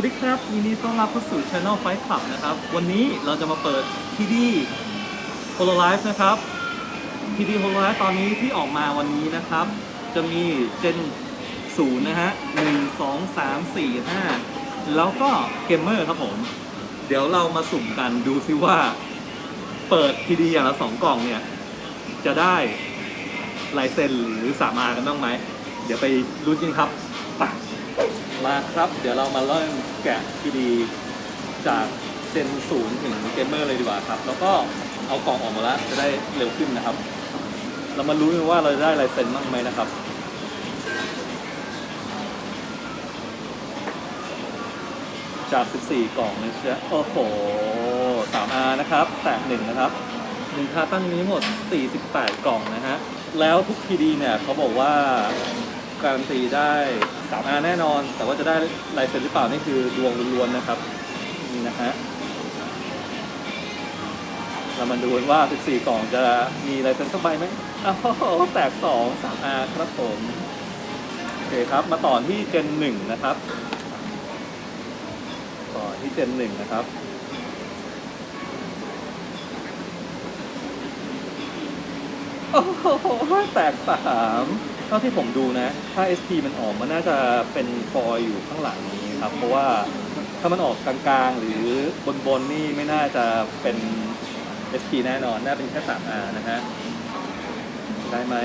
วัสดีครับยินดีต้อนรับเข้าสู่ Channel Fight Club นะครับ วันนี้เราจะมาเปิดทีดี Hololive นะครับทีดี Hololive ตอนนี้ที่ออกมาวันนี้นะครับ จะมี Gen 0นะฮะ1 2 3 4 5 แล้วก็เกมเมอร์ครับผม เดี๋ยวเรามาสุ่มกันดูซิว่า เปิดทีดีอย่างละสองกล่องเนี่ย จะได้ลายเซ็นหรือสามากันบ้างไหม เดี๋ยวไปลุ้นกันครับไป มาครับ เดี๋ยวเรามาเริ่มแกะทีดีจากเจนศูนย์ถึงเกมเมอร์เลยดีกว่าครับ แล้วก็เอากล่องออกมาแล้วจะได้เร็วขึ้นนะครับ เรามารู้กันว่าเราจะได้ลายเซ็นบ้างไหมนะครับจาก 14 กล่องนะเชียโอ้โห 3R นะครับ แตกหนึ่งนะครับหนึ่งคาตั้งนี้หมด 48 กล่องนะฮะ แล้วทุกทีดีเนี่ยเขาบอกว่า การันตีได้ 3R แน่นอน แต่ว่าจะได้ลายเซ็นหรือเปล่านี่คือดวงล้วนๆนะครับนี่นะฮะเรามาดูกันว่า 14 กล่องจะมีลายเซ็นสักใบไหมอ้าวแตก 2 3R ครับผมโอเคครับ มาต่อที่เจน1นะครับ ต่อที่เจนหนึ่งนะครับโอ้โหแตกสาม เท่าที่ผมดูนะ ถ้า SP มันออกมันน่าจะเป็นฟอยอยู่ข้างหลังนี้ครับ เพราะว่าถ้ามันออกกลางๆ หรือบนๆนี่ไม่น่าจะเป็น SP แน่นอน น่าเป็นแค่ 3R นะฮะ ได้ไหม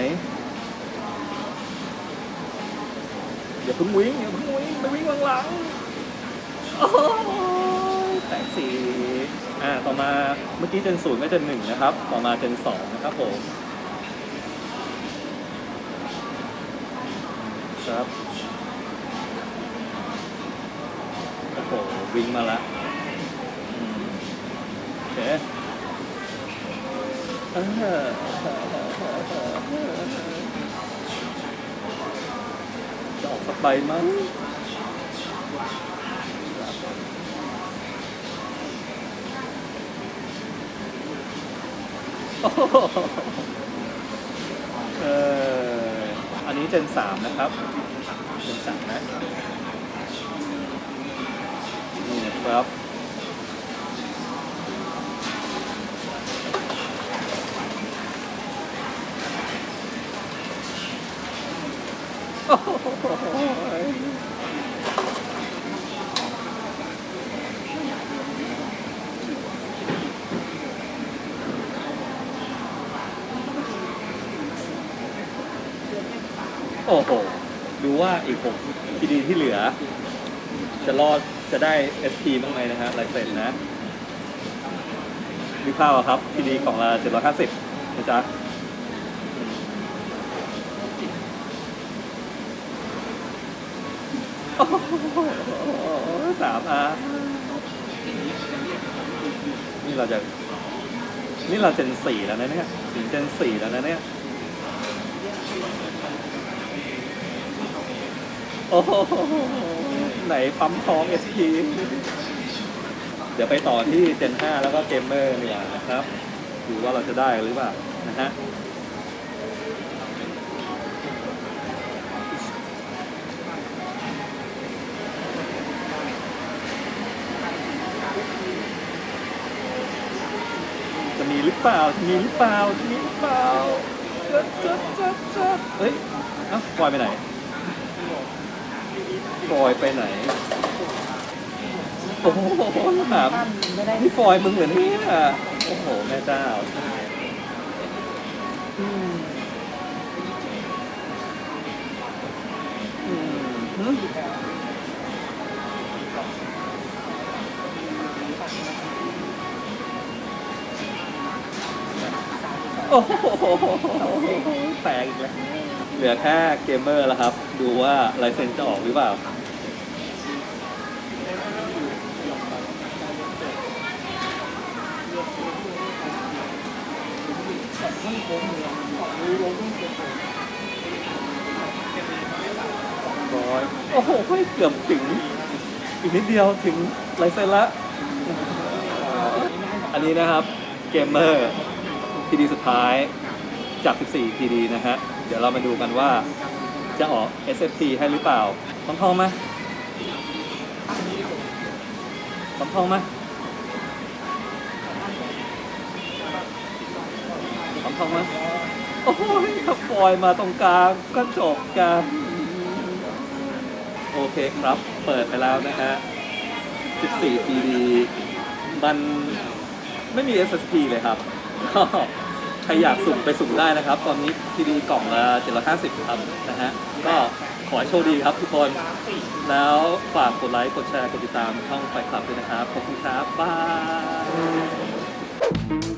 อย่าเพิ่งวิ่งอย่าเพิ่งวิ่งไปวิ่งหลังๆโอ้แตกสี่อ่า ต่อมาเมื่อกี้เจนศูนย์ก็เจนหนึ่งนะครับ ต่อมาเจนสองนะครับผม ครับโอ้โหวิ่งมาละโอเคเออจะออกสักใบมั้งโอ้โหเออ นนี้เจนสามนะครับ เจนสามนะ นี่นะครับโอ้โห โอ้โห ดูว่าอีกหกทีดีที่เหลือ จะรอดจะได้ SP บ้างไหมนะฮะลายเซ็นนะดูข้าวอะครับทีดีของละ750นะจ๊ะโอ้โหสามอานี่เราจะ นี่เราเจนสี่แล้วนะเนี่ยถึงเจนสี่แล้วนะเนี่ย โอ้โหไหนปั๊มทอง SP เดี๋ยวไปต่อที่เจน5แล้วก็เกมเมอร์เนี่ยนะครับ ดูว่าเราจะได้หรือเปล่านะฮะจะมีหรือเปล่าจะมีหรือเปล่าจะมีหรือเปล่าจัดจัดจัดจัดเฮ้ยเอ้าปล่อยไปไหน ฟอยไปไหน โอ้โหถามนี่ฟอยมึงเหมือนนี่อะโอ้โห แม่เจ้าอือืมหืมโอ้โหแตกอีกแล้ว เหลือแค่เกมเมอร์แล้วครับ ดูว่าลายเซ็นจะออกหรือเปล่า ร้อยโอ้โหเกือบถึง อีกนิดเดียวถึงลายเซนละ อันนี้นะครับเกมเมอร์ทีดีสุดท้ายจาก 14 ทีดีนะฮะ เดี๋ยวเรามาดูกันว่าจะออก SFP ให้หรือเปล่า ต้องทองไหมสำทองไหม สำทองไหมโอ้ยถ้าฟอยมาตรงกลางก็จบกันโอเคครับ เปิดไปแล้วนะฮะ 14 TD มันไม่มี SSP เลยครับก็ใครอยากสุ่มไปสุ่มได้นะครับ ตอนนี้ TD กล่องละ750 ครับนะฮะ ก็ขอให้โชคดีครับทุกคน แล้วฝากกดไลค์ กดแชร์ กดติดตามช่องไฟคลับด้วยนะครับ ขอบคุณครับ บาย